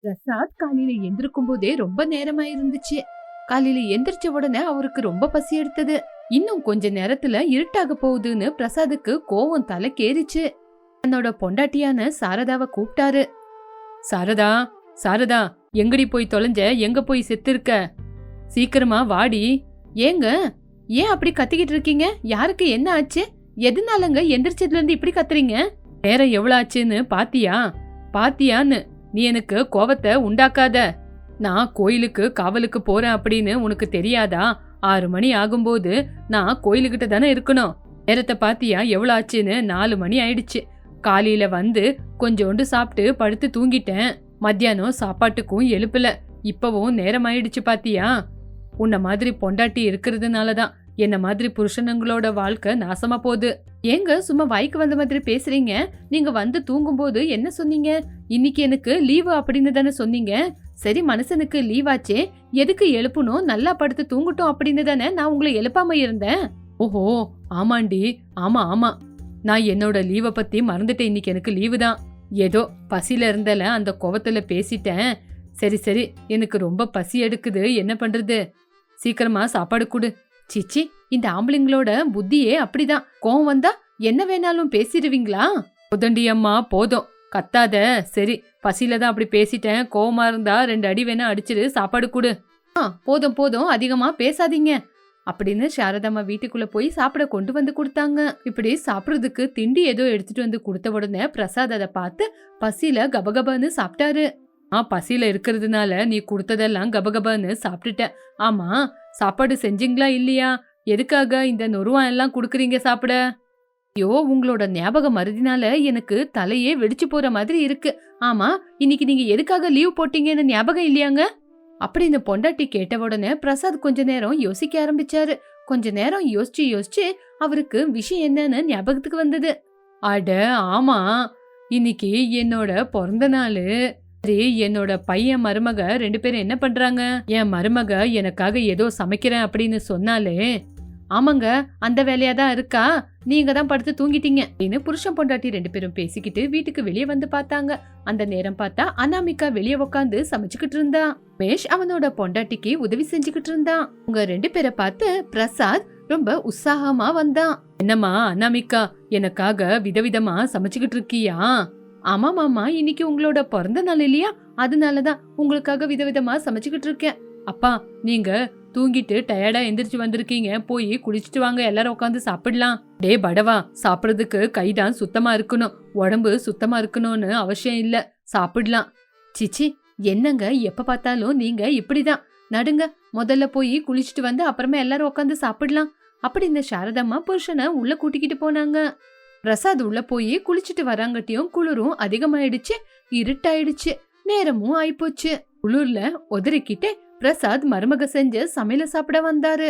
பிரசாத் காலையில எந்திருக்கும் போதே ரொம்ப நேரமா இருந்துச்சு காலையில எந்திரிச்ச உடனே அவருக்கு ரொம்ப பசி எடுத்தது. இன்னும் கொஞ்ச நேரத்துல இருட்டாக போகுதுன்னு பிரசாத்துக்கு கோவம் தலைக்கேறிச்சு. தன்னோட பொண்டாட்டியான சாரதாவை கூப்பிட்டாரு. சாரதா சாரதா எங்கடி போய் தொலைஞ்ச? எங்க போய் செத்துருக்க? சீக்கிரமா வாடி. ஏங்க ஏன் அப்படி கத்திக்கிட்டு இருக்கீங்க? யாருக்கு என்ன ஆச்சு? எதனாலங்க எந்திரிச்சதுல இருந்து இப்படி கத்துறீங்க? நேரம் எவ்வளவு ஆச்சுன்னு பாத்தியா? பாத்தியான்னு. நீ எனக்கு கோவத்தை உண்டாக்காத. நான் கோயிலுக்கு காவலுக்கு போறேன் அப்படின்னு உனக்கு தெரியாதா? ஆறு மணி ஆகும்போது நான் கோயிலுக்கிட்ட தானே இருக்கணும். நேரத்தை பாத்தியா? எவ்வளோ ஆச்சுன்னு நாலு மணி ஆயிடுச்சு. காலையில வந்து கொஞ்சோண்டு சாப்பிட்டு படுத்து தூங்கிட்டேன். மத்தியானம் சாப்பாட்டுக்கும் எழுப்பல. இப்பவும் நேரம் ஆயிடுச்சு பாத்தியா? உன்ன மாதிரி பொண்டாட்டி இருக்கிறதுனால தான் என்ன மாதிரி புருஷனுங்களோட வாழ்க்கை நாசமா போகுது? ஏங்க சும்மா வாய்க்கு வந்த மாதிரி பேசுறீங்க. நீங்க வந்து தூங்கும்போது என்ன சொன்னீங்க? இன்னைக்கு எனக்கு லீவு அப்படின்னு தானே சொன்னீங்க. சரி மனுஷனுக்கு லீவ் ஆச்சே எதுக்கு எழுப்பணும்? நல்லா படுத்து தூங்கட்டும் அப்படின்னு தானே நான் உங்களை எழுப்பாம இருந்தேன். ஓஹோ ஆமாண்டி. ஆமா ஆமா. நான் என்னோட லீவை பத்தி மறந்துட்டேன். இன்னைக்கு எனக்கு லீவு தான். ஏதோ பசியில இருந்தல அந்த கோவத்துல பேசிட்டேன். சரி சரி. எனக்கு ரொம்ப பசி எடுக்குது. என்ன பண்றது? சீக்கிரமா சாப்பாடு கொடு. சிச்சி இந்த ஆம்பளைங்களோட புத்தியே அப்படிதான். கோவம் வந்தா என்ன வேணாலும் பேசிடுவீங்களா? புதண்டி அம்மா போதும். கத்தாத. சரி பசியில தான் அப்படி பேசிட்டேன். கோவமா இருந்தா ரெண்டு அடி வேணா அடிச்சிரு சாப்பாடு கொடு. ஆ போதும் போதும். அதிகமா பேசாதீங்க. அப்படின்னு சாரதாம்மா வீட்டுக்குள்ள போய் சாப்பிட கொண்டு வந்து கொடுத்தாங்க. இப்படி சாப்பிடுறதுக்கு திண்டி ஏதோ எடுத்துட்டு வந்து கொடுத்த உடனே பிரசாத் அதை பார்த்து பசியில கபகபான்னு சாப்பிட்டாரு. ஆ பசியில இருக்கிறதுனால நீ கொடுத்ததெல்லாம் கபகபான்னு சாப்பிட்டுட்ட. ஆமா சாப்பாடு செஞ்சீங்களா இல்லையா? எதுக்காக இந்த நொறுவான் எல்லாம் கொடுக்குறீங்க சாப்பிட? ஐயோ உங்களோட ஞாபகம் மருதினால எனக்கு தலையே வெடிச்சு போற மாதிரி இருக்கு. ஆமா இன்னைக்கு நீங்க எதுக்காக லீவ் போட்டீங்கன்னு ஞாபகம் இல்லையாங்க? அப்படி இந்த பொண்டாட்டி கேட்ட உடனே பிரசாத் கொஞ்ச நேரம் யோசிக்க ஆரம்பிச்சாரு. கொஞ்ச நேரம் யோசிச்சு யோசிச்சு அவருக்கு விஷயம் என்னன்னு ஞாபகத்துக்கு வந்தது. அட ஆமா. இன்னைக்கு என்னோட பிறந்த நாள். சரி என்னோட பையன் மருமக ரெண்டு பேரும் என்ன பண்றாங்க? என் மருமக எனக்காக ஏதோ சமைக்கிறேன் அப்படின்னு சொன்னாலே ஆமாங்க அந்த வேலையா தான் இருக்கா? நீங்க தான் படுத்து தூங்கிட்டீங்க. அப்படின்னு புருஷன் பொண்டாட்டி ரெண்டு பேரும் பேசிக்கிட்டு வீட்டுக்கு வெளியே வந்து பார்த்தாங்க. அந்த நேரம் பார்த்தா அனாமிகா வெளியே உட்காந்து சமைச்சுக்கிட்டு இருந்தான் மேஷ் அவனோட பொண்டாட்டிக்கு உதவி செஞ்சுக்கிட்டு இருந்தான் உங்க ரெண்டு பேரை பார்த்து பிரசாத் ரொம்ப உற்சாகமா வந்தான். என்னம்மா அனாமிகா எனக்காக விதவிதமா சமைச்சுக்கிட்டு இருக்கியா? ஆமா மாமா இன்னைக்கு உங்களோட பிறந்த நாள் இல்லையா? அதனாலதான் உங்களுக்காக விதவிதமா சமைச்சுக்கிட்டு இருக்கேன். அப்பா நீங்க தூங்கிட்டு டயர்டா எந்திரிச்சு வந்திருக்கீங்க. போய் குளிச்சுட்டு வாங்க. எல்லாரும் உட்காந்து சாப்பிடலாம். டே படவா சாப்பிடுறதுக்கு கைதான் சுத்தமா இருக்கணும். உடம்பு சுத்தமா இருக்கணும்னு அவசியம் இல்ல. சாப்பிடலாம். சிச்சி என்னங்க? எப்ப பார்த்தாலும் நீங்க இப்படிதான். நடுங்க முதல்ல போய் குளிச்சுட்டு வந்து அப்புறமா எல்லாரும் உட்காந்து சாப்பிடலாம். அப்படி இந்த சாரதம்மா புருஷனை உள்ள கூட்டிக்கிட்டு போனாங்க. பிரசாத் உள்ள போய் குளிச்சுட்டு வராங்கட்டியும் குளிரும் அதிகமாயிடுச்சு இருட்டாயிடுச்சு நேரமும் ஆயிப்போச்சு. குளிர்ல உதறிக்கிட்டு பிரசாத் மருமக செஞ்ச சமையல சாப்பிட வந்தாரு.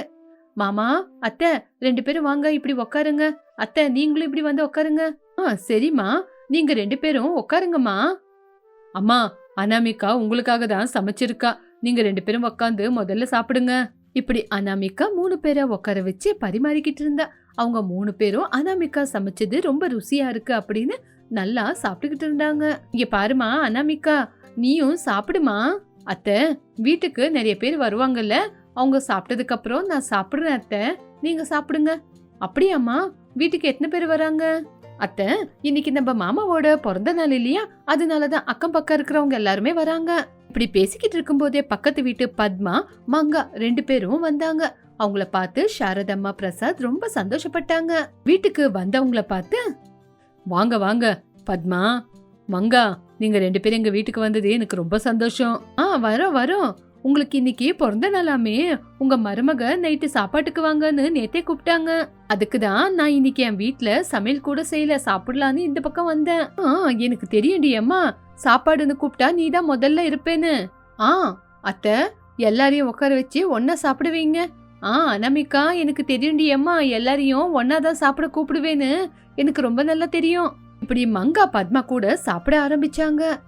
மாமா அத்தை ரெண்டு பேரும் வாங்க இப்படி உக்காருங்க. அத்தை நீங்களும் இப்படி வந்து உக்காருங்க. ஆ சரிம்மா. நீங்க ரெண்டு பேரும் உக்காருங்கம்மா. அம்மா அனாமிகா உங்களுக்காக தான் சமைச்சிருக்கா. நீங்க ரெண்டு பேரும் உக்காந்து முதல்ல சாப்பிடுங்க. இப்படி அனாமிகா மூணு பேரை உட்கார வச்சு பரிமாறிக்கிட்டு இருந்தா. அவங்க மூணு பேரும் அனாமிகா சமைச்சது ரொம்ப ருசியா இருக்கு அப்படின்னு நல்லா சாப்பிட்டுக்கிட்டு இருந்தாங்க. இங்க பாருமா அனாமிகா நீயும் சாப்பிடுமா? அத்தை வீட்டுக்கு நிறைய பேர் வருவாங்கல்ல அவங்க சாப்பிட்டதுக்கு அப்புறம் நான் சாப்பிடுறேன் அத்தை நீங்க சாப்பிடுங்க. அப்படியாம்மா வீட்டுக்கு எத்தனை பேர் வராங்க? அத்தை இன்னைக்கு நம்ம மாமாவோட பிறந்த நாள் இல்லையா? அதனாலதான் அக்கம் பக்கம் இருக்கிறவங்க எல்லாருமே வராங்க. இப்படி பேசிக்கிட்டு இருக்கும்போதே பக்கத்து வீட்டு பத்மா மங்கா ரெண்டு பேரும் வந்தாங்க. அவங்கள பார்த்து சாரதம்மா பிரசாத் ரொம்ப சந்தோஷப்பட்டாங்க. வீட்டுக்கு வந்தவங்கள பார்த்து வாங்க வாங்க பத்மா மங்கா நீங்க ரெண்டு பேரும் எங்க வீட்டுக்கு வந்தது எனக்கு ரொம்ப சந்தோஷம். ஆ வரோம் வரோம். உங்களுக்கு இன்னைக்கு பிறந்த நாளாமே. உங்க மருமக நைட்டு சாப்பாட்டுக்கு வாங்கன்னு நேத்தே கூப்பிட்டாங்க. அதுக்கு தான் நான் இன்னைக்கு என் வீட்ல சமையல் கூட செய்யல. சாப்பிடலான்னு இந்த பக்கம் வந்தேன். ஆ எனக்கு தெரியும்டி அம்மா. சாப்பாடுன்னு கூப்பிட்டா நீ தான் முதல்ல இருப்பேன்னு. ஆ அத்தை எல்லாரையும் உட்கார வச்சு ஒன்னா சாப்பிடுவீங்க. ஆ அனாமிகா எனக்கு தெரியும்டி அம்மா எல்லாரையும் ஒன்னா தான் சாப்பிட கூப்பிடுவேன்னு எனக்கு ரொம்ப நல்லா தெரியும். இப்படி மங்கா பத்மா கூட சாப்பிட ஆரம்பிச்சாங்க.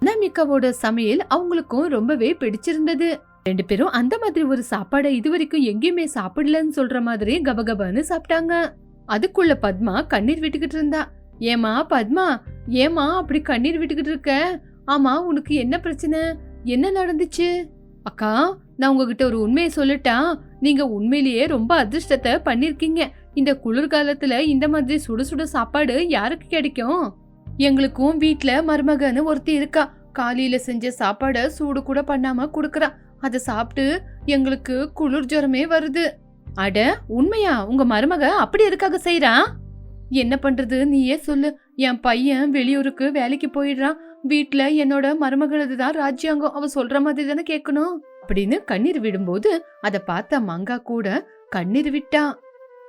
அனாமிகாவோட சமையல் அவங்களுக்கும் ரொம்பவே பிடிச்சிருந்தது. ரெண்டு பேரும் அந்த மாதிரி ஒரு சாப்பாடை இதுவரைக்கும் எங்கேயுமே சாப்பிடலன்னு சொல்ற மாதிரி கபகபான்னு சாப்பிட்டாங்க. அதுக்குள்ள பத்மா கண்ணீர் விட்டுக்கிட்டு இருந்தா. ஏமா பத்மா ஏமா அப்படி கண்ணீர் விட்டுக்கிட்டு இருக்க? ஆமா உனக்கு என்ன பிரச்சனை? என்ன நடந்துச்சு? அக்கா நான் உங்ககிட்ட ஒரு உண்மையை சொல்லட்டா நீங்க உண்மையிலேயே ரொம்ப அதிர்ஷ்டத்தை பண்ணிருக்கீங்க. இந்த குளிர்காலத்துல இந்த மாதிரி சுட சுட சாப்பாடு யாருக்கு கிடைக்கும்? எங்களுக்கும் வீட்டுல மருமகன்னு ஒருத்தி இருக்கா. காலையில செஞ்ச சாப்பாட சூடு கூட பண்ணாம குடுக்கறா. அதை சாப்பிட்டு எங்களுக்கு குளிர் ஜுரமே வருது. அட உண்மையா? உங்க மருமக அப்படி எதுக்காக செய்றா? என்ன பண்றது? நீயே சொல்லு. என் பையன் வெளியூருக்கு வேலைக்கு போயிடுறான். வீட்டுல என்னோட மருமகளது தான் ராஜ்யாங்கம். அவ சொல்ற மாதிரி தானே கேட்கணும்? அப்படின்னு கண்ணீர் விடும்போது அதை பார்த்த மங்கா கூட கண்ணீர் விட்டா.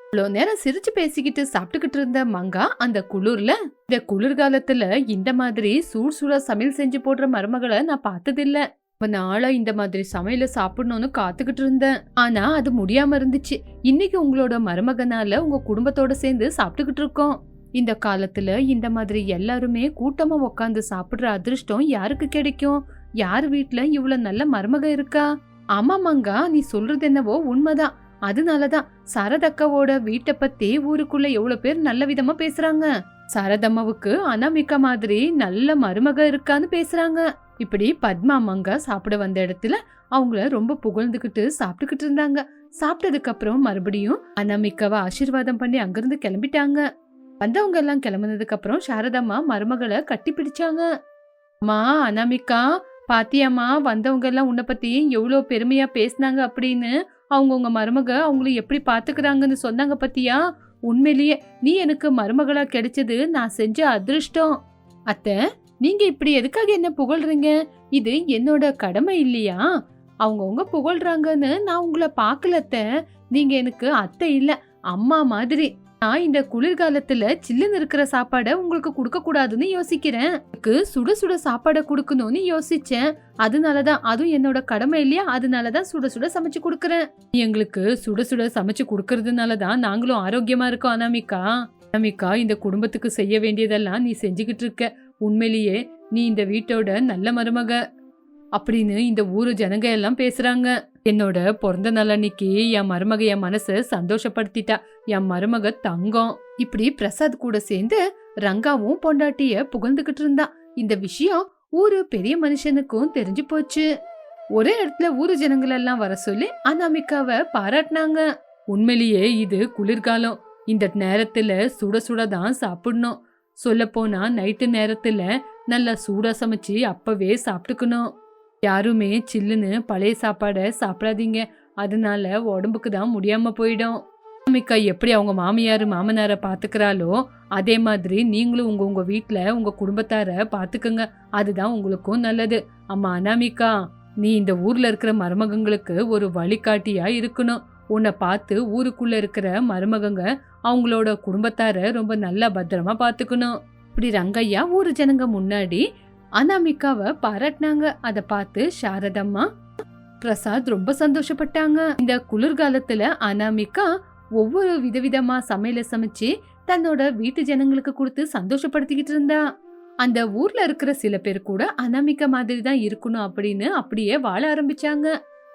இவ்வளோ நேரம் சிரிச்சு பேசிக்கிட்டு சாப்பிட்டுக்கிட்டு இருந்த மங்கா அந்த குளிர்ல இந்த குளிர்காலத்துல இந்த மாதிரி சூடு சூடா சமையல் செஞ்சு போடுற மருமகளை நான் பார்த்ததில்ல. இப்போ நாளா இந்த மாதிரி சமையல சாப்பிடணும்னு காத்துக்கிட்டு இருந்தேன். ஆனா அது முடியாம இருந்துச்சு. இன்னைக்கு உங்களோட மருமகனால உங்க குடும்பத்தோட சேர்ந்து சாப்பிட்டுக்கிட்டு இருக்கோம். இந்த காலத்துல இந்த மாதிரி எல்லாருமே கூட்டமா உக்காந்து சாப்பிடுற அதிர்ஷ்டம் யாருக்கு கிடைக்கும்? யார் வீட்ல இவ்வளவு நல்ல மருமக இருக்கா? ஆமா மங்கா நீ சொல்றது என்னவோ உண்மைதான். அதனாலதான் சரதக்காவோட வீட்டை பத்தி ஊருக்குள்ள எவ்வளவு பேர் நல்ல விதமா பேசுறாங்க. சரதம்மாவுக்கு அனாமிகா மாதிரி நல்ல மருமக இருக்கான்னு பேசுறாங்க. இப்படி பத்மா மங்கா சாப்பிட வந்த இடத்துல அவங்கள ரொம்ப புகழ்ந்துகிட்டு சாப்பிட்டுக்கிட்டு இருந்தாங்க. சாப்பிட்டதுக்கு அப்புறம் மறுபடியும் அனாமிகாவை ஆசீர்வாதம் பண்ணி அங்கிருந்து கிளம்பிட்டாங்க. வந்தவங்க எல்லாம் கிளம்புனதுக்கு அப்புறம் சாரதம்மா மருமகளை கட்டி பிடிச்சாங்க அம்மா அனாமிகா பாத்தியாம்மா வந்தவங்க எல்லாம் உன்னை பத்தி எவ்வளோ பெருமையா பேசுனாங்க அப்படின்னு? அவங்கவுங்க மருமக அவங்கள எப்படி பாத்துக்கிறாங்கன்னு சொன்னாங்க பத்தியா? உண்மையிலேயே நீ எனக்கு மருமகளா கிடைச்சது நான் செஞ்ச அதிர்ஷ்டம். அத்தை நீங்க இப்படி எதுக்காக என்ன புகழ்றீங்க? இது என்னோட கடமை இல்லையா? அவங்கவுங்க புகழ்றாங்கன்னு நான் உங்களை பார்க்கல அத்தை. நீங்க எனக்கு அத்தை இல்ல அம்மா மாதிரி. நான் இந்த குளிர்காலத்துல சில்லுன்னு இருக்கிற சாப்பாடை உங்களுக்கு கொடுக்க கூடாதுன்னு யோசிக்கிறேன். எனக்கு சுட சுட சாப்பாடை கொடுக்கணும்னு யோசிச்சேன். அதனாலதான் அதுவும் என்னோட கடமை இல்லையா? அதனாலதான் சுட சுட சமைச்சு கொடுக்கறேன். எங்களுக்கு சுட சுட சமைச்சு கொடுக்கறதுனாலதான் நாங்களும் ஆரோக்கியமா இருக்கோம் அனாமிகா. அனாமிகா இந்த குடும்பத்துக்கு செய்ய வேண்டியதெல்லாம் நீ செஞ்சுக்கிட்டு இருக்க. உண்மையிலேயே நீ இந்த வீட்டோட நல்ல மருமக. அப்படின்னு இந்த ஊரு ஜனங்க எல்லாம் பேசுறாங்க. என்னோட பிறந்த நாள் அன்னைக்கு என் மருமக என் மனசை சந்தோஷப்படுத்திட்டா. என் மருமக தங்கம். இப்படி பிரசாத் கூட சேர்ந்து ரங்காவும் பொண்டாட்டிய புகழ்ந்துகிட்டு இருந்தா. இந்த விஷயம் ஊரு பெரிய மனுஷனுக்கும் தெரிஞ்சு போச்சு. ஒரே இடத்துல ஊரு ஜனங்கள் எல்லாம் வர சொல்லி அனாமிகாவை பாராட்டினாங்க. உண்மையிலேயே இது குளிர்காலம். இந்த நேரத்துல சுட சுட தான் சாப்பிடணும். சொல்ல போனா நைட்டு நேரத்துல நல்லா சூடா சமைச்சு அப்பவே சாப்பிட்டுக்கணும். யாருமே சில்லுன்னு பழைய சாப்பாடை சாப்பிடாதீங்க. அதனால உடம்புக்கு தான் முடியாம போயிடும். அனாமிகா எப்படி அவங்க மாமியார் மாமனாரை பார்த்துக்கிறாளோ அதே மாதிரி நீங்களும் உங்க உங்க வீட்டில் உங்க குடும்பத்தார பார்த்துக்கோங்க அதுதான் உங்களுக்கும் நல்லது. அம்மா அனாமிகா நீ இந்த ஊர்ல இருக்கிற மருமகங்களுக்கு ஒரு வழிகாட்டியா இருக்கணும். உன்னை பார்த்து ஊருக்குள்ள இருக்கிற மருமகங்க அவங்களோட குடும்பத்தார ரொம்ப நல்லா பத்திரமா பார்த்துக்கணும் இப்படி ரங்கையா ஊரு ஜனங்க முன்னாடி அனாமிகாவை பாராட்டினாங்க. அதை பார்த்து சாரதம்மா பிரசாத் ரொம்ப சந்தோஷப்பட்டாங்க. இந்த குளிர்காலத்துல அனாமிகா ஒவ்வொரு விதவிதமா சமையல சமைச்சு தன்னோட வீட்டு ஜனங்களுக்கு கொடுத்து சந்தோஷப்படுத்திக்கிட்டு இருந்தா. அந்த ஊர்ல இருக்கிற சில பேர் கூட அனாமிகா மாதிரி தான் இருக்கணும் அப்படின்னு அப்படியே வாழ ஆரம்பிச்சாங்க.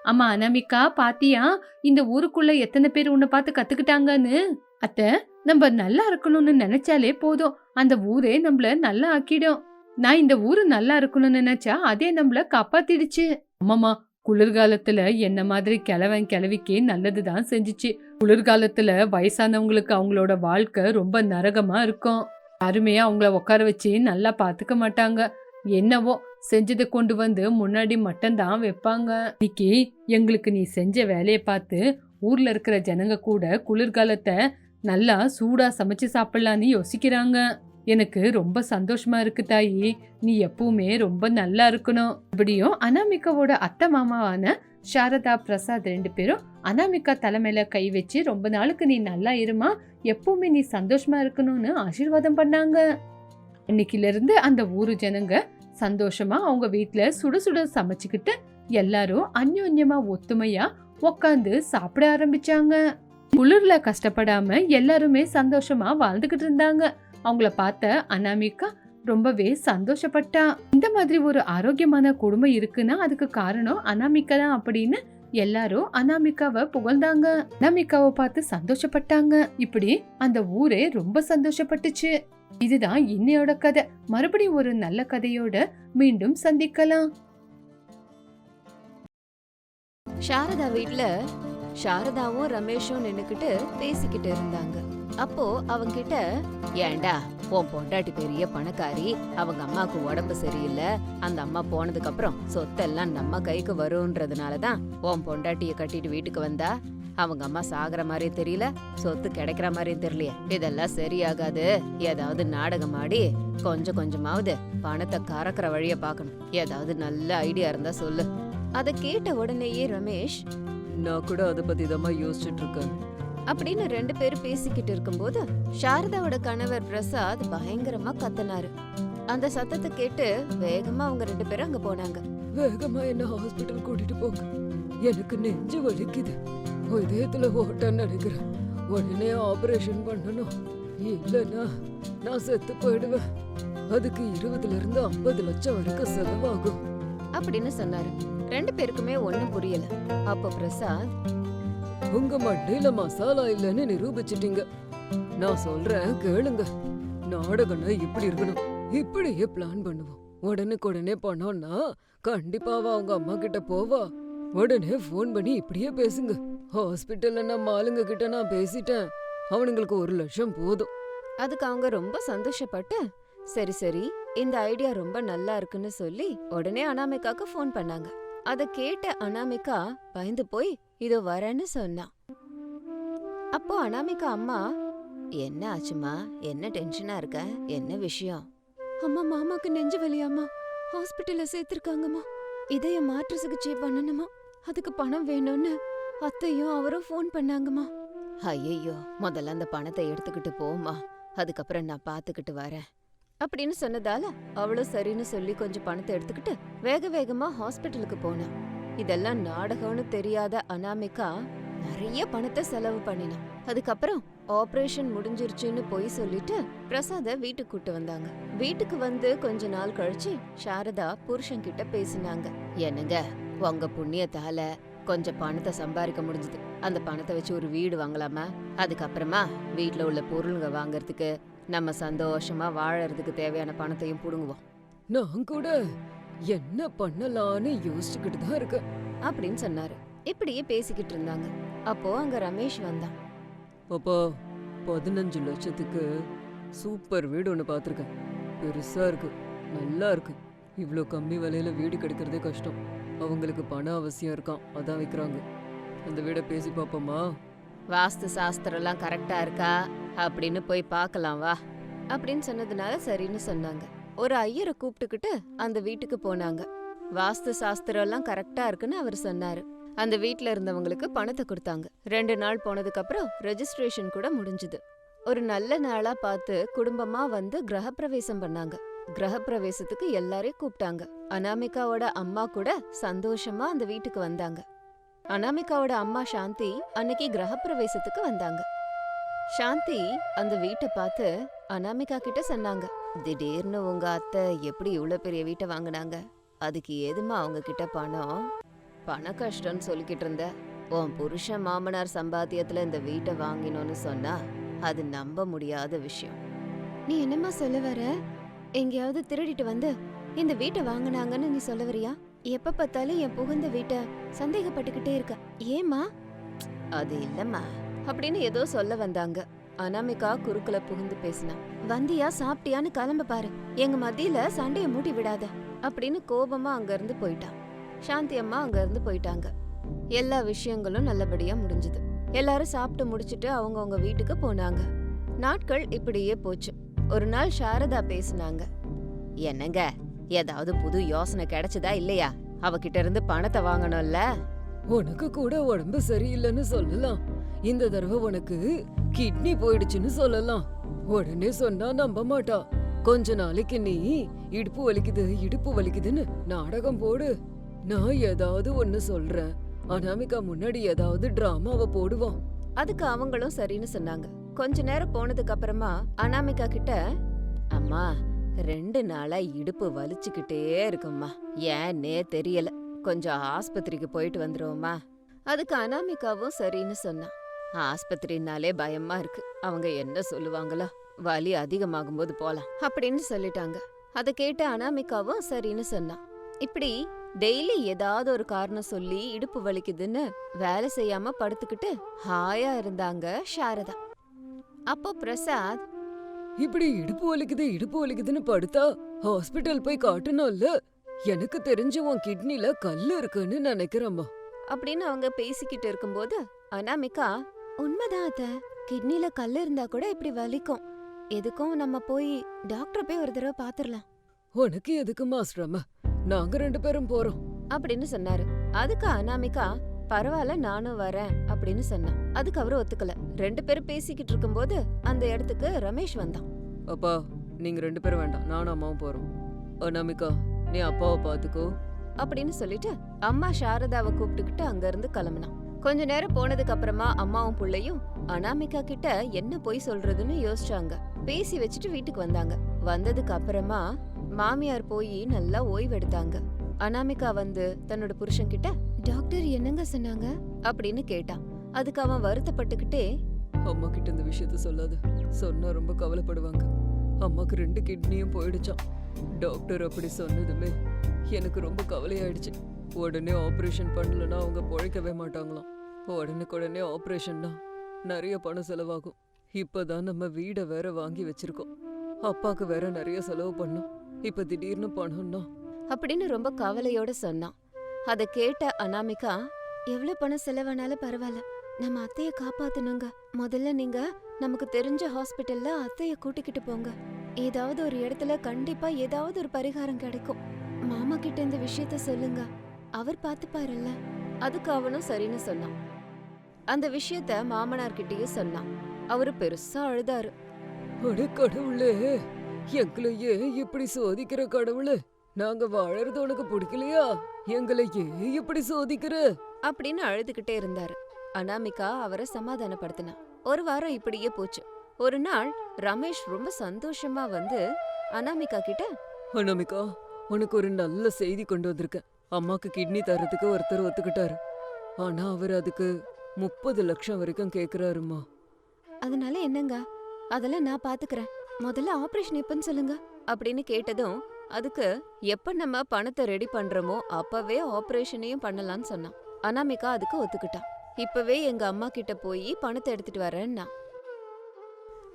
அம்மா அனாமிகா பாத்தியா இந்த ஊருக்குள்ள எத்தனை பேர் உன்னை பார்த்து கத்துக்கிட்டாங்கன்னு? அத்த நம்ம நல்லா இருக்கணும்னு நினைச்சாலே போதும். அந்த ஊரே நம்மள நல்லா ஆக்கிடும். நான் இந்த ஊரு நல்லா இருக்கணும்னு நினைச்சா அதே நம்மள காப்பாத்திடுச்சு. அம்மாமா குளிர்காலத்துல என்ன மாதிரி கிழவன் கிழவிக்கு நல்லதுதான் செஞ்சுச்சு. குளிர்காலத்துல வயசானவங்களுக்கு அவங்களோட வாழ்க்கை ரொம்ப நரகமா இருக்கும். யாருமே அவங்கள உட்கார வச்சு நல்லா பாத்துக்க மாட்டாங்க. என்னவோ செஞ்சதை கொண்டு வந்து முன்னாடி மட்டும்தான் வைப்பாங்க. இன்னைக்கு எங்களுக்கு நீ செஞ்ச வேலையை பார்த்து ஊர்ல இருக்கிற ஜனங்க கூட குளிர்காலத்தை நல்லா சூடா சமைச்சு சாப்பிடலான்னு யோசிக்கிறாங்க. எனக்கு ரொம்ப சந்தோஷமா இருக்கு தாயி. நீ எப்பவுமே ரொம்ப நல்லா இருக்கணும். இப்படியும் அனாமிகாவோட அத்தை மாமாவான சாரதா பிரசாத் ரெண்டு பேரும் அனாமிகா தலைமையில கை வச்சு ரொம்ப நாளுக்கு நீ நல்லா இருமா. எப்பவுமே நீ சந்தோஷமா இருக்கணும்னு ஆசீர்வாதம் பண்ணாங்க. இன்னைக்குல இருந்து அந்த ஊரு ஜனங்க சந்தோஷமா அவங்க வீட்டுல சுட சுட சமைச்சுக்கிட்டு எல்லாரும் அந்யோன்யமா ஒத்துமையா உக்காந்து சாப்பிட ஆரம்பிச்சாங்க. குளிர்ல கஷ்டப்படாம எல்லாருமே சந்தோஷமா வாழ்ந்துகிட்டு இருந்தாங்க. அவங்கள பார்த்த அனாமிகா ரொம்பவே சந்தோஷப்பட்டா. இந்த மாதிரி ஒரு ஆரோக்கியமான குடும்பம் இருக்குன்னா அதுக்கு காரணம் அனாமிகா தான் அப்படின்னு எல்லாரும் அனாமிகாவை புகழ்ந்தாங்க. அனாமிகாவை பார்த்து சந்தோஷப்பட்டாங்க. இப்படி அந்த ஊரே ரொம்ப சந்தோஷப்பட்டுச்சு. இதுதான் இன்னையோட கதை. மறுபடியும் ஒரு நல்ல கதையோட மீண்டும் சந்திக்கலாம். சாரதா வீட்ல சாரதாவும் ரமேஷும் நின்னுக்கிட்டு பேசிக்கிட்டு இருந்தாங்க. அப்போ அவங்கிட்ட ஏன்டா உன் பொண்டாட்டி பெரிய பணக்காரி அவங்க அம்மாக்கு உடம்பு சரியில்லை அந்த அம்மா போனதுக்கு அப்புறம் சொத்தெல்லாம் நம்ம கைக்கு வரும்ன்றதுனாலதான் உன் பொண்டாட்டிய கட்டிட்டு வீட்டுக்கு வந்தா? அவங்க அம்மா சாகுற மாதிரியும் தெரியல சொத்து கிடைக்கிற மாதிரியும் தெரியலையே. இதெல்லாம் சரியாகாது. ஏதாவது நாடகம் ஆடி கொஞ்சம் கொஞ்சமாவது பணத்தை கறக்கிற வழிய பார்க்கணும். ஏதாவது நல்ல ஐடியா இருந்தா சொல்லு. அதை கேட்ட உடனேயே ரமேஷ் நான் கூட அதை பத்தி தான் யோசிச்சுட்டு இருக்கேன். அப்படின்னு ரெண்டு பேரும் பேசிக்கிட்டு இருக்கும்போது சாரதாவோட கணவர் பிரசாத் பயங்கரமா கத்துனாரு. அந்த சத்தத்தை கேட்டு வேகமா அவங்க ரெண்டு பேரும் அங்க போனாங்க. வேகமா என்ன ஹாஸ்பிட்டல் கூட்டிட்டு போங்க. எனக்கு நெஞ்சு வலிக்குது. இதயத்துல ஓட்டன்னு நினைக்கிறேன் உடனே ஆபரேஷன் பண்ணணும். இல்லைன்னா நான் செத்து போயிடுவேன். அதுக்கு இருபதுல இருந்து ஐம்பது லட்சம் வரைக்கும் செலவாகும். அப்படின்னு சொன்னாரு. ரெண்டு பேருக்குமே ஒண்ணும் புரியல. அப்போ பிரசாத் உங்க மண்டையில மசாலா இல்லைன்னு நிரூபிச்சிட்டீங்க. நான் சொல்றேன் கேளுங்க. நாடகம்னா இப்படி இருக்கணும். இப்படியே பிளான் பண்ணுவோம். உடனுக்குடனே பண்ணோம்னா கண்டிப்பாவா அவங்க அம்மா கிட்ட போவா. உடனே ஃபோன் பண்ணி இப்படியே பேசுங்க. ஹாஸ்பிட்டல்ல நம்ம ஆளுங்க கிட்ட நான் பேசிட்டேன். அவனுங்களுக்கு ஒரு லட்சம் போதும். அதுக்கு அவங்க ரொம்ப சந்தோஷப்பட்டு சரி சரி இந்த ஐடியா ரொம்ப நல்லா இருக்குன்னு சொல்லி உடனே அனாமிகாக்கு ஃபோன் பண்ணாங்க. அத கேட்ட அனாமிகா பயந்து போய் இதோ வரேன்னு சொன்னா. அப்போ அனாமிகா அம்மா என்ன ஆச்சுமா? என்ன டென்ஷனா இருக்க? என்ன விஷயம்? அம்மா மாமாக்கு நெஞ்சு வலியாம்மா. ஹாஸ்பிட்டல்ல சேர்த்திருக்காங்கம்மா. இதய மாற்று சிகிச்சை பண்ணணுமா? அதுக்கு பணம் வேணும்னு அத்தையும் அவரும் ஃபோன் பண்ணாங்கம்மா. ஐயையோ முதல்ல அந்த பணத்தை எடுத்துக்கிட்டு போம்மா. அதுக்கப்புறம் நான் பாத்துக்கிட்டு வரேன். அப்படின்னு சொன்னதால அவளும் சரின்னு சொல்லி கொஞ்சம் பணத்தை எடுத்துக்கிட்டு வேக வேகமா ஹாஸ்பிட்டலுக்கு போனான் இதெல்லாம் நாடகம்னு தெரியாத அனாமிகா நிறைய பணத்தை செலவு பண்ணினான். அதுக்கப்புறம் ஆபரேஷன் முடிஞ்சிருச்சுன்னு போய் சொல்லிட்டு பிரசாத வீட்டுக்கு கூட்டு வந்தாங்க. வீட்டுக்கு வந்து கொஞ்ச நாள் கழிச்சு சாரதா புருஷன் கிட்ட பேசினாங்க. என்னங்க உங்க புண்ணியத்தால கொஞ்சம் பணத்தை சம்பாதிக்க முடிஞ்சது. அந்த பணத்தை வச்சு ஒரு வீடு வாங்கலாமா? அதுக்கப்புறமா வீட்டுல உள்ள பொருளுங்க வாங்குறதுக்கு நம்ம சந்தோஷமா வாழறதுக்கு தேவையான பணத்தையும் புடுங்குவோம். நான் கூட என்ன பண்ணலான்னு யோசிச்சுக்கிட்டு தான் இருக்கேன் அப்படின்னு சொன்னாரு. இப்படியே பேசிக்கிட்டு இருந்தாங்க. அப்போ அங்க ரமேஷ் வந்தான். அப்பா பதினஞ்சு லட்சத்துக்கு சூப்பர் வீடு ஒன்று பார்த்துருக்கேன். பெருசா இருக்கு. நல்லா இருக்கு. இவ்வளோ கம்மி விலையில வீடு கிடைக்கிறதே கஷ்டம். அவங்களுக்கு பண அவசியம் இருக்கான் அதான் விற்கிறாங்க அந்த வீடை பேசி பார்ப்போமா வாஸ்து சாஸ்திரம்லாம் கரெக்டா இருக்கா? அப்படின்னு போய் பார்க்கலாம் வா. அப்படின்னு சொன்னதுனால சரின்னு சொன்னாங்க. ஒரு ஐயரை கூப்பிட்டுக்கிட்டு அந்த வீட்டுக்கு போனாங்க. வாஸ்து சாஸ்திரம் எல்லாம் கரெக்டா இருக்குன்னு அவர் சொன்னாரு. அந்த வீட்ல இருந்தவங்களுக்கு பணத்தை கொடுத்தாங்க. ரெண்டு நாள் போனதுக்கு அப்புறம் ரெஜிஸ்ட்ரேஷன் கூட முடிஞ்சுது. ஒரு நல்ல நாளா பார்த்து குடும்பமா வந்து கிரகப்பிரவேசம் பண்ணாங்க. கிரகப்பிரவேசத்துக்கு எல்லாரையும் கூப்பிட்டாங்க. அனாமிகாவோட அம்மா கூட சந்தோஷமா அந்த வீட்டுக்கு வந்தாங்க. அனாமிகாவோட அம்மா சாந்தி அன்னைக்கு கிரகப்பிரவேசத்துக்கு வந்தாங்க. சாந்தி அந்த வீட்டை பார்த்து அனாமிகா கிட்ட சொன்னாங்க. திடீர்னு உங்க அத்தை எப்படி இவ்வளோ பெரிய வீட்டை வாங்கினாங்க? அதுக்கு எதுமா அவங்க கிட்ட பணம்? பண கஷ்டம்னு சொல்லிக்கிட்டு இருந்த. உன் புருஷன் மாமனார் சம்பாத்தியத்துல இந்த வீட்டை வாங்கினோன்னு சொன்னா அது நம்ப முடியாத விஷயம். நீ என்னம்மா சொல்ல வர? எங்கேயாவது திருடிட்டு வந்து இந்த வீட்டை வாங்கினாங்கன்னு நீ சொல்ல வரியா? எப்ப பார்த்தாலும் என் புகுந்த வீட்டை சந்தேகப்பட்டுக்கிட்டே இருக்க. ஏமா அது இல்லம்மா அப்படின்னு ஏதோ சொல்ல வந்தாங்க. அனாமிகா குறுக்குல புகுந்து பேசினா வந்தியா சாப்பிட்டியான்னு கிளம்ப பாரு. எங்க மத்தியில சண்டையை மூட்டி விடாத. அப்படின்னு கோபமா அங்க இருந்து போயிட்டான் சாந்தி அம்மா அங்க இருந்து போயிட்டாங்க. எல்லா விஷயங்களும் நல்லபடியா முடிஞ்சது. எல்லாரும் சாப்பிட்டு முடிச்சிட்டு அவங்கவுங்க வீட்டுக்கு போனாங்க. நாட்கள் இப்படியே போச்சு. ஒரு நாள் சாரதா பேசுனாங்க. என்னங்க ஏதாவது புது யோசனை கிடைச்சதா இல்லையா? அவகிட்ட இருந்து பணத்தை வாங்கணும்ல? உனக்கு கூட உடம்பு சரியில்லைன்னு சொல்லலாம். இந்த தடவை உனக்கு கிட்னி போயிடுச்சுன்னு சொல்லலாம். உடனே சொன்னா நம்ப மாட்டா. கொஞ்ச நாளைக்கு நீ இடுப்பு வலிக்குது இடுப்பு வலிக்குதுன்னு நாடகம் போடு. நான் ஏதாவது ஒன்னு சொல்றேன். அனாமிகா முன்னாடி ஏதாவது டிராமாவை போடுவோம் அதுக்கு அவங்களும் சரின்னு சொன்னாங்க. கொஞ்ச நேரம் போனதுக்கு அப்புறமா அனாமிகா கிட்ட அம்மா ரெண்டு நாளா இடுப்பு வலிச்சுக்கிட்டே இருக்கும்மா. ஏன்னே தெரியல. கொஞ்சம் ஆஸ்பத்திரிக்கு போயிட்டு வந்துருவோமா அதுக்கு அனாமிகாவும் சரின்னு சொன்னான் ஆஸ்பத்திரினாலே பயமா இருக்கு. அவங்க என்ன சொல்லுவாங்களோ வலி அதிகமாகும்போது போலாம். அப்படின்னு சொல்லிட்டாங்க. அதை கேட்ட அனாமிகாவும் சரின்னு சொன்னா. இப்படி டெய்லி ஏதாவது ஒரு காரணம் சொல்லி இடுப்பு வலிக்குதுன்னு வேலை செய்யாம படுத்துக்கிட்டு ஹாயா இருந்தாங்க சாரதா. அப்போ பிரசாத் இப்படி இடுப்பு வலிக்குது இடுப்பு வலிக்குதுன்னு படுத்தா ஹாஸ்பிட்டல் போய் காட்டணும்ல? எனக்கு தெரிஞ்சு உன் கிட்னில கல்லு இருக்குன்னு நினைக்கிறேம்மா. அப்படின்னு அவங்க பேசிக்கிட்டு இருக்கும்போது அனாமிகா உண்மைதான் அத்த. கிட்னில கல்லு இருந்தா கூட இப்படி வலிக்கும். எதுக்கும் நம்ம போய் டாக்டர் போய் ஒரு தடவை பாத்துரலாம். உனக்கு எதுக்குமா சிரம? நாங்க ரெண்டு பேரும் போறோம். அப்படின்னு சொன்னாரு. அதுக்கு அனாமிகா பரவாயில்ல நானும் வரேன் அப்படின்னு சொன்னா. அதுக்கு அவரு ஒத்துக்கல. ரெண்டு பேரும் பேசிக்கிட்டு இருக்கும்போது அந்த இடத்துக்கு ரமேஷ் வந்தான். அப்பா நீங்க ரெண்டு பேரும் வேண்டாம். நானும் அம்மாவும் போறோம். அனாமிகா நீ அப்பாவை பாத்துக்கோ. அப்படின்னு சொல்லிட்டு அம்மா சாரதாவை கூப்பிட்டுக்கிட்டு அங்க இருந்து கிளம்புனான். கொஞ்ச நேரம் போனதுக்கு அப்புறமா அம்மாவும் பிள்ளையும் அனாமிகா கிட்ட என்ன போய் சொல்றதுன்னு யோசிச்சாங்க. பேசி வச்சுட்டு வீட்டுக்கு வந்தாங்க. வந்ததுக்கு அப்புறமா மாமியார் போய் நல்லா ஓய்வெடுத்தாங்க. அனாமிகா வந்து தன்னோட புருஷன் கிட்ட டாக்டர் என்னங்க சொன்னாங்க? அப்படின்னு கேட்டான். அதுக்கு அவன் வருத்தப்பட்டுக்கிட்டே அம்மா கிட்ட இந்த விஷயத்த சொல்லாத. சொன்னா ரொம்ப கவலைப்படுவாங்க. அம்மாக்கு ரெண்டு கிட்னியும் போயிடுச்சான் டாக்டர் அப்படி சொன்னதுமே எனக்கு ரொம்ப கவலையாயிடுச்சு. உடனே ஆபரேஷன் பண்ணலன்னா அவங்க பொழைக்கவே மாட்டாங்களாம். உடனுக்கு உடனே நிறைய பணம் செலவாகும். இப்பதான் நம்ம வீடை வேற வாங்கி வச்சிருக்கோம். அப்பாக்கு வேற நிறைய செலவு பண்ணும். இப்ப திடீர்னு பணம்னா அப்படின்னு ரொம்ப கவலையோட சொன்னான். அத கேட்ட அனாமிகா எவ்வளவு பணம் செலவானாலும் பரவாயில்ல. நம்ம அத்தைய காப்பாத்தணுங்க. முதல்ல நீங்க நமக்கு தெரிஞ்ச ஹாஸ்பிட்டல்ல அத்தைய கூட்டிக்கிட்டு போங்க. ஏதாவது ஒரு இடத்துல கண்டிப்பா ஏதாவது ஒரு பரிகாரம் கிடைக்கும். மாமா கிட்ட இந்த விஷயத்த சொல்லுங்க. அவர் பாத்துப்பாருல்ல அதுக்கு அவனும் சரின்னு சொன்னான். அந்த விஷயத்த மாமனார் கிட்டயும் சொன்னான். அவரு பெருசா அழுதாரு. அட கடவுளே எங்களையே இப்படி சோதிக்கிற கடவுளே நாங்க வாழறது உனக்கு பிடிக்கலையா? எங்களை ஏன் இப்படி சோதிக்கிற? அப்படின்னு அழுதுகிட்டே இருந்தாரு. அனாமிகா அவரை சமாதானப்படுத்தினா. ஒரு வாரம் இப்படியே போச்சு. ஒரு நாள் ரமேஷ் ரொம்ப சந்தோஷமா வந்து அனாமிகா கிட்ட அனாமிகா உனக்கு ஒரு நல்ல செய்தி கொண்டு வந்திருக்கேன். அம்மாக்கு கிட்னி தரதுக்கு ஒருத்தர் ஒத்துக்கிட்டாரு. ஆனா அவர் அதுக்கு முப்பது லட்சம் வரைக்கும் கேக்குறாருமா அதனால என்னங்க? அதெல்லாம் நான் பாத்துக்கறேன். முதல்ல ஆபரேஷன் எப்பன்னு சொல்லுங்க. அப்படின்னு கேட்டதும் அதுக்கு எப்ப நம்ம பணத்தை ரெடி பண்றோமோ அப்பவே ஆபரேஷனையும் பண்ணலாம்னு சொன்னான். அனாமிகா அதுக்கு ஒத்துக்கிட்டான் இப்பவே எங்க அம்மா கிட்ட போய் பணத்தை எடுத்துட்டு வரேன்னா.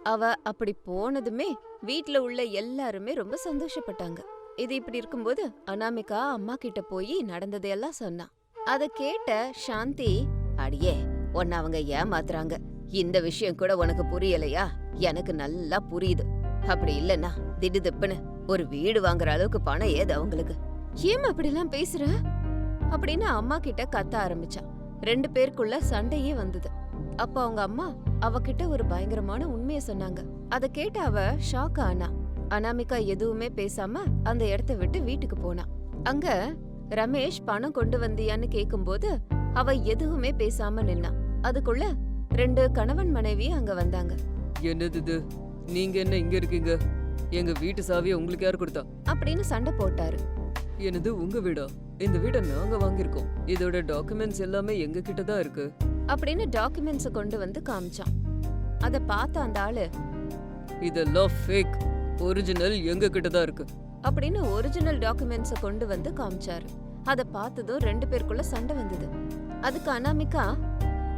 அவ அப்படி போனதுமே வீட்ல உள்ள எல்லாருமே ரொம்ப சந்தோஷப்பட்டாங்க. இது இப்படி இருக்கும்போது அனாமிகா அம்மா கிட்ட போய் நடந்ததையெல்லாம் சொன்னா. அத கேட்ட சாந்தி அடியே உன்னை அவங்க ஏமாத்துறாங்க. இந்த விஷயம் கூட உனக்கு புரியலையா? எனக்கு நல்லா புரியுது. அப்படி இல்லனா திடுதிப்புன்னு ஒரு வீடு வாங்குற அளவுக்கு பணம் ஏது அவங்களுக்கு? ஏன் அப்படிலாம் பேசுற? அப்படின்னு அம்மா கிட்ட கத்த ஆரம்பிச்சான் ரெண்டு பேருக்குள்ள சண்டையே வந்தது. அப்ப அவங்க அம்மா அவகிட்ட ஒரு பயங்கரமான உண்மைய சொன்னாங்க. அத கேட்ட அவ ஷாக் ஆனா. அனாமிகா எதுவுமே பேசாம அந்த இடத்த விட்டு வீட்டுக்கு போனா. அங்க ரமேஷ் பணம் கொண்டு வந்தியான்னு கேக்கும்போது அவ எதுவுமே பேசாம நின்னா. அதுக்குள்ள ரெண்டு கணவன் மனைவி அங்க வந்தாங்க. என்னது இது? நீங்க என்ன இங்க இருக்கீங்க? எங்க வீட்டு சாவியை உங்களுக்கு யார் கொடுத்தா? அப்படின்னு சண்டை போட்டாரு. என்னது உங்க வீடா? இந்த வீடை நாங்க வாங்கியிருக்கோம். இதோட டாக்குமெண்ட்ஸ் எல்லாமே எங்க கிட்ட தான் இருக்கு. அப்படின்னு டாக்குமெண்ட்ஸ கொண்டு வந்து காமிச்சான். அத பார்த்த அந்த ஆளு இதெல்லாம் ஃபேக் ஒரிஜினல் எங்க கிட்ட தான் இருக்கு. அப்படின்னு ஒரிஜினல் டாக்குமெண்ட்ஸ கொண்டு வந்து காமிச்சாரு. அத பார்த்ததும் ரெண்டு பேருக்குள்ள சண்டை வந்தது. அதுக்கு அனாமிகா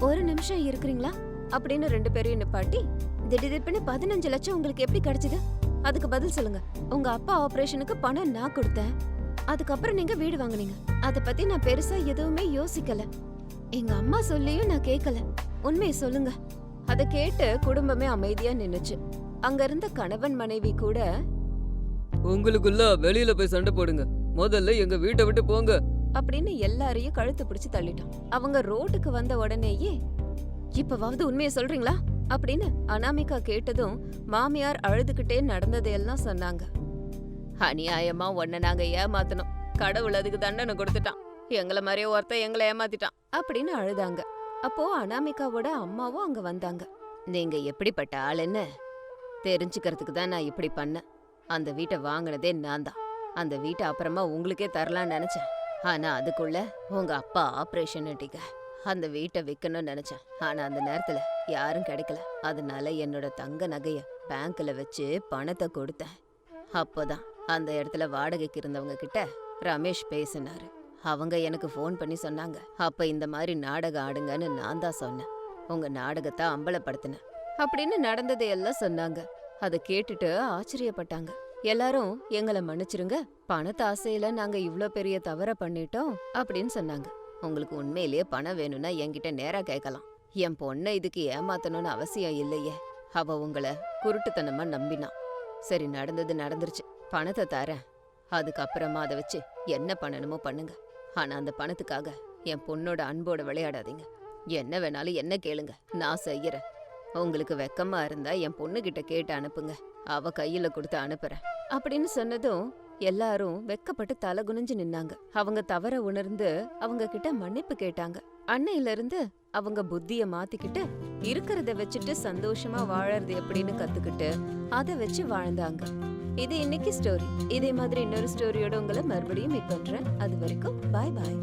ஒரு நிமிஷம் இருக்கிறீங்களா? அப்படின்னு ரெண்டு பேரையும் நிப்பாட்டி திடீர்னு பதினஞ்சு லட்சம் உங்களுக்கு எப்படி கிடைச்சது? அதுக்கு பதில் சொல்லுங்க. உங்க அப்பா ஆபரேஷனுக்கு பணம் நான் கொடுத்தேன். அதுக்கப்புறம் நீங்க வீடு வாங்குனீங்க. அத பத்தி நான் பெருசா எதுவுமே யோசிக்கல. எங்க அம்மா சொல்லியும் நான் கேட்கல உண்மையை சொல்லுங்க. அதை கேட்டு குடும்பமே அமைதியா நின்னுச்சு. அங்க இருந்த கணவன் மனைவி கூட உங்களுக்குள்ள வெளியில போய் சண்டை போடுங்க. முதல்ல எங்க வீட்டை விட்டு போங்க. அப்படின்னு எல்லாரையும் கழுத்து பிடிச்சு தள்ளிட்டான். அவங்க ரோட்டுக்கு வந்த உடனேயே இப்பவாவது உண்மையை சொல்றீங்களா? அப்படின்னு அனாமிகா கேட்டதும் மாமியார் அழுதுகிட்டே நடந்ததையெல்லாம் சொன்னாங்க. அநியாயமா உன்னை நாங்க ஏமாத்தணும். கடவுள் அதுக்கு தண்டனை கொடுத்துட்டான். எங்களை மாதிரியே ஒருத்தன் எங்களை ஏமாத்திட்டான். அப்படின்னு அழுதாங்க. அப்போ அனாமிகாவோட அம்மாவும் அங்க வந்தாங்க. நீங்க எப்படிப்பட்ட ஆளுன்னு தெரிஞ்சுக்கிறதுக்கு தான் நான் இப்படி பண்ணேன். அந்த வீட்டை வாங்கினதே நான் தான். அந்த வீட்டை அப்புறமா உங்களுக்கே தரலான்னு நினைச்சேன். ஆனா அதுக்குள்ள உங்க அப்பா ஆபரேஷன் அந்த வீட்டை விற்கணும்னு நினைச்சேன். ஆனா அந்த நேரத்துல யாரும் கிடைக்கல. அதனால என்னோட தங்க நகைய பேங்க்ல வச்சு பணத்தை கொடுத்தேன். அப்போதான் அந்த இடத்துல வாடகைக்கு இருந்தவங்க கிட்ட ரமேஷ் பேசினாரு. அவங்க எனக்கு ஃபோன் பண்ணி சொன்னாங்க. அப்ப இந்த மாதிரி நாடகம் ஆடுங்கன்னு நான் தான் சொன்னேன். உங்க நாடகத்தை அம்பலப்படுத்தினேன். அப்படின்னு நடந்ததையெல்லாம் சொன்னாங்க. அதை கேட்டுட்டு ஆச்சரியப்பட்டாங்க. எல்லாரும் எங்களை மன்னிச்சிருங்க. பணத்தை ஆசையில நாங்க இவ்ளோ பெரிய தவற பண்ணிட்டோம் அப்படின்னு சொன்னாங்க. உங்களுக்கு உண்மையிலேயே பணம் வேணும்னா என்கிட்ட நேரா கேட்கலாம். என் பொண்ணை இதுக்கு ஏமாத்தணும்னு அவசியம் இல்லையே. அவ உங்களை குருட்டுத்தனமா நம்பினா. சரி நடந்தது நடந்துருச்சு. பணத்தை தரேன். அதுக்கப்புறமா அதை வச்சு என்ன பண்ணணுமோ பண்ணுங்க. ஆனா அந்த பணத்துக்காக என் பொண்ணோட அன்போட விளையாடாதீங்க. என்ன வேணாலும் என்ன கேளுங்க. நான் செய்யறேன். உங்களுக்கு வெக்கமா இருந்தா என் பொண்ணுகிட்ட கேட்டு அனுப்புங்க. அவ கையில கொடுத்து அனுப்புறேன். அப்படின்னு சொன்னதும் எல்லாரும் வெக்கப்பட்டு தலை குனிஞ்சு நின்னாங்க. அவங்க தவற உணர்ந்து அவங்க கிட்ட மன்னிப்பு கேட்டாங்க. அன்னையில இருந்து அவங்க புத்திய மாத்திக்கிட்டு இருக்கிறத வச்சுட்டு சந்தோஷமா வாழறது எப்படின்னு கத்துக்கிட்டு அதை வச்சு வாழ்ந்தாங்க. இது இன்னைக்கு ஸ்டோரி இதே மாதிரி இன்னொரு ஸ்டோரியோட உங்களை மறுபடியும் மீட் பண்றேன். அது வரைக்கும் பாய் பாய்